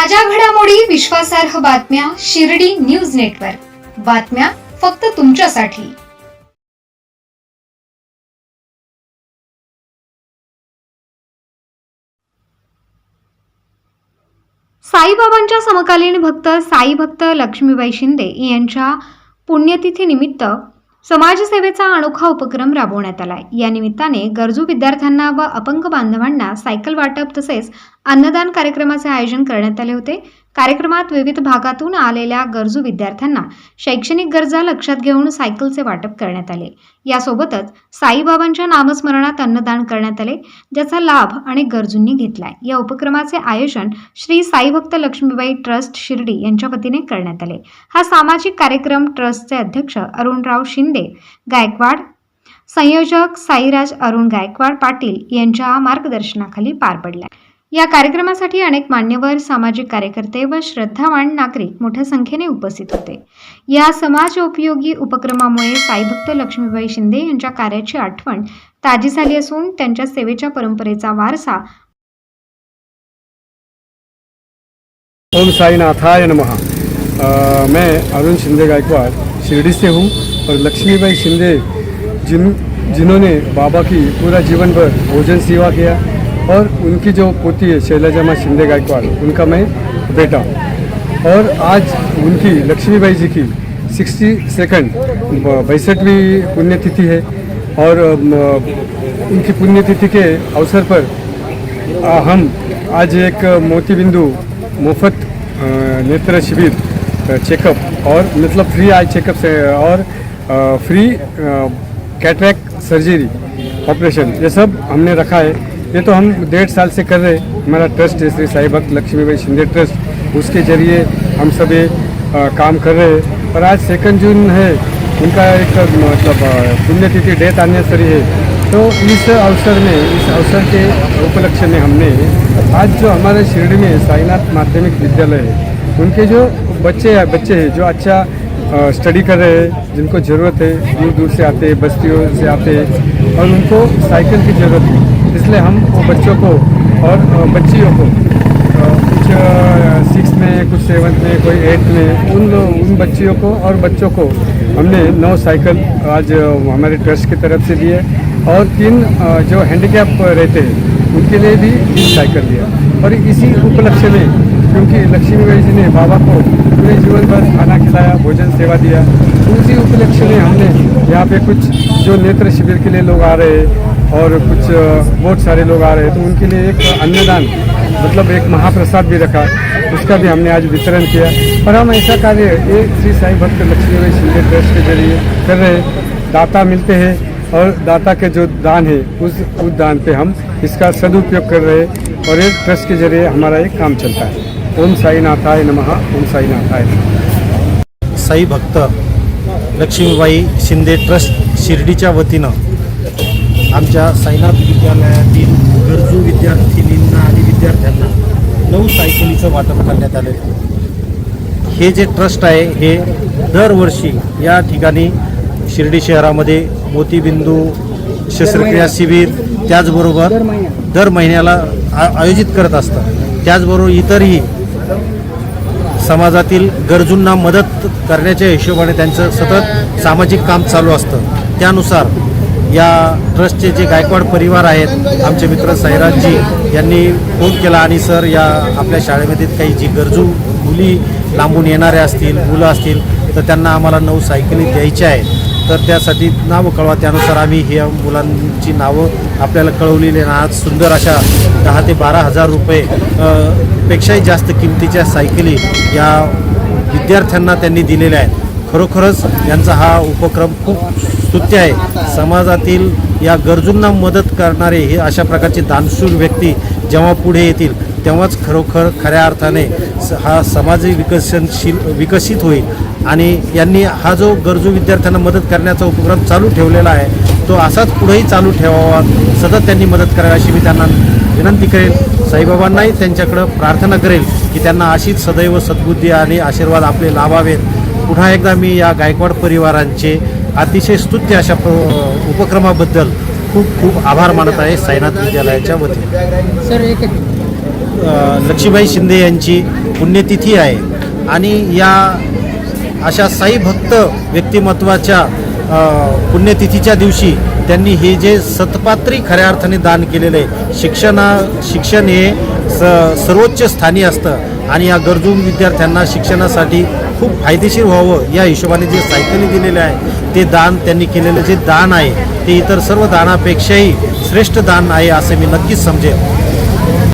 ताज्या घडामोडी विश्वासार्ह बातम्या शिर्डी न्यूज नेटवर्क. बातम्या फक्त तुमच्यासाठी. साईबाबांच्या समकालीन भक्त साई भक्त लक्ष्मीबाई शिंदे यांच्या पुण्यतिथीनिमित्त समाजसेवेचा अनोखा उपक्रम राबवण्यात आला या निमित्ताने गरजू विद्यार्थ्यांना व अपंग बांधवांना सायकल वाटप तसेच अन्नदान कार्यक्रमाचे आयोजन करण्यात आले होते. कार्यक्रमात विविध भागातून आलेल्या गरजू विद्यार्थ्यांना शैक्षणिक गरजा लक्षात घेऊन सायकलचे वाटप करण्यात आले. यासोबतच साईबाबांच्या नामस्मरणात अन्नदान करण्यात आले ज्याचा लाभ अनेक गरजूंनी घेतलाय. या उपक्रमाचे आयोजन श्री साईभक्त लक्ष्मीबाई ट्रस्ट शिर्डी यांच्या वतीने करण्यात आले. हा सामाजिक कार्यक्रम ट्रस्टचे अध्यक्ष अरुणराव शिंदे गायकवाड संयोजक साईराज अरुण गायकवाड पाटील यांच्या मार्गदर्शनाखाली पार पडला या कार्यक्रमासाठी अनेक मान्यवर सामाजिक कार्यकर्ते व श्रद्धावान नागरिक मोठ्या संख्येने उपस्थित होते. या समाजोपयोगी उपक्रमामुळे साईभक्त लक्ष्मीबाई शिंदे यांच्या कार्याची आठवण ताजी झाली असून त्यांच्या सेवेच्या परंपरेचा वारसा ओम साईनाथाय नमः. मैं अरुण शिंदे गायकवाड़ शिरडी से हूँ. और लक्ष्मीबाई शिंदे जिन जिन्होंने बाबा की पूरा जीवन भर भोजन सेवा किया और उनकी जो पोती है, शैलजामा शिंदे गायकवाड़, उनका मैं बेटा। और आज उनकी, लक्ष्मीबाई जी की सिक्सटी सेकेंड बैसठवीं पुण्यतिथि है। और उनकी पुण्यतिथि के अवसर पर हम आज एक मोती बिंदु मुफ़्त नेत्र शिविर चेकअप और मतलब फ्री आई चेकअप से, और फ्री कैटरैक्ट सर्जरी ऑपरेशन ये सब हमने रखा है। ये तो हम डेढ़ साल से कर रहे हैं। हमारा ट्रस्ट है, श्री साई भक्त लक्ष्मीबाई शिंदे ट्रस्ट उसके ज़रिए हम सब ये काम कर रहे हैं। और आज सेकंड जून है। उनका एक मतलब पुण्यतिथि डेट एनिवर्सरी है। तो इस अवसर में, इस अवसर के उपलक्ष्य में हमने आज जो हमारे शिरडी में साईनाथ माध्यमिक विद्यालय है, उनके जो बच्चे बच्चे हैं, जो अच्छा स्टडी कर रहे हैं, जिनको ज़रूरत है दूर दूर से आते हैं, बस्तियों से आते हैं, और उनको साइकिल की ज़रूरत है। इसलिए हम बच्चों को और बच्चियों को कुछ सिक्स में, कुछ सेवन्थ में, कोई एट्थ में, उन उन बच्चियों को और बच्चों को हमने नौ साइकिल आज हमारे ट्रस्ट की तरफ़ से दिए और तीन जो हैंडीकैप रहते हैं, उनके लिए भी तीन साइकिल दिया और इसी उपलक्ष्य में, क्योंकि लक्ष्मीबाई जी ने बाबा को पूरे जीवन भर खाना खिलाया, भोजन सेवा दिया, उसी उपलक्ष्य में हमने यहाँ पे कुछ जो नेत्र शिविर के लिए लोग आ रहे हैं और कुछ बहुत सारे लोग आ रहे हैं। तो उनके लिए एक अन्नदान मतलब एक महाप्रसाद भी रखा। उसका भी हमने आज वितरण किया। और हम ऐसा कार्य, ये श्री साई भक्त लक्ष्मीबाई शिंदे ट्रस्ट के ज़रिए कर रहे हैं। दाता मिलते हैं और दाता के जो दान है, उस उस दान पे हम इसका सदुपयोग कर रहे हैं। और एक ट्रस्ट के ज़रिए हमारा एक काम चलता है। ओम साई नाथाय नमः, ओम साई नाथाय साई भक्त लक्ष्मीबाई शिंदे ट्रस्ट शिर्डीच्या वतीनं आमच्या साईनाथ विद्यालयातील गरजू विद्यार्थिनींना आणि विद्यार्थ्यांना नऊ सायकलीचं वाटप करण्यात आले. हे जे ट्रस्ट आहे हे दरवर्षी या ठिकाणी शिर्डी शहरामध्ये मोतीबिंदू शस्त्रक्रिया शिबिर त्याचबरोबर दर महिन्याला आ आयोजित करत असतं त्याचबरोबर इतरही समाजातील गरजूंना मदत करण्याच्या हिशोबाने त्यांचं सतत सामाजिक काम चालू असतं. त्यानुसार या ट्रस्टचे जे गायकवाड परिवार आहेत आमचे मित्र सैराजजी यांनी फोन केला आणि सर या आपल्या शाळेमध्ये काही जी गरजू मुली लांबून येणाऱ्या असतील मुलं असतील तर त्यांना आम्हाला नऊ सायकली द्यायच्या आहेत. तर त्यासाठी नावं कळवा. त्यानुसार आम्ही ह्या मुलांची नावं आपल्याला कळवलेली आहे आज सुंदर अशा दहा ते बारा हजार रुपये पेक्षाही जास्त किमतीच्या सायकली या विद्यार्थ्यांना त्यांनी दिलेल्या आहेत. खरोखरच यांचा हा उपक्रम खूप स्तुत्य आहे. समाजातील या गरजूंना मदत करणारे हे अशा प्रकारचे दानशूर व्यक्ती जेव्हा पुढे येतील तेव्हाच खरोखर खऱ्या अर्थाने स- हा समाज विकसनशील विकसित होईल. आणि यांनी हा जो गरजू विद्यार्थ्यांना मदत करण्याचा उपक्रम चालू ठेवलेला आहे तो असाच पुढेही चालू ठेवावा. सतत त्यांनी मदत करावी अशी मी त्यांना विनंती करेल साईबाबांनाही त्यांच्याकडं प्रार्थना करेल की त्यांना अशीच सदैव सद्बुद्धी आणि आशीर्वाद आपले लाभावेत. पुन्हा एकदा मी या गायकवाड परिवारांचे अतिशय स्तुत्य अशा प्र उपक्रमाबद्दल खूप खूप आभार मानत आहे साईनाथ विद्यालयाच्या वतीने. सर एक लक्ष्मीबाई शिंदे यांची पुण्यतिथी आहे आणि या अशा साई भक्त व्यक्तिमत्वाच्या पुण्यतिथीच्या दिवशी त्यांनी हे जे सतपात्री खऱ्या अर्थाने दान केलेलं आहे शिक्षणा शिक्षण हे स सर्वोच्च स्थानी असतं आणि या गरजू विद्यार्थ्यांना शिक्षणासाठी खूप फायदेशीर व्हावं या हिशोबाने जे सायकली दिलेले आहे ते दान त्यांनी केलेलं जे दान आहे ते इतर सर्व दानापेक्षाही श्रेष्ठ दान आहे असं मी नक्कीच समजेल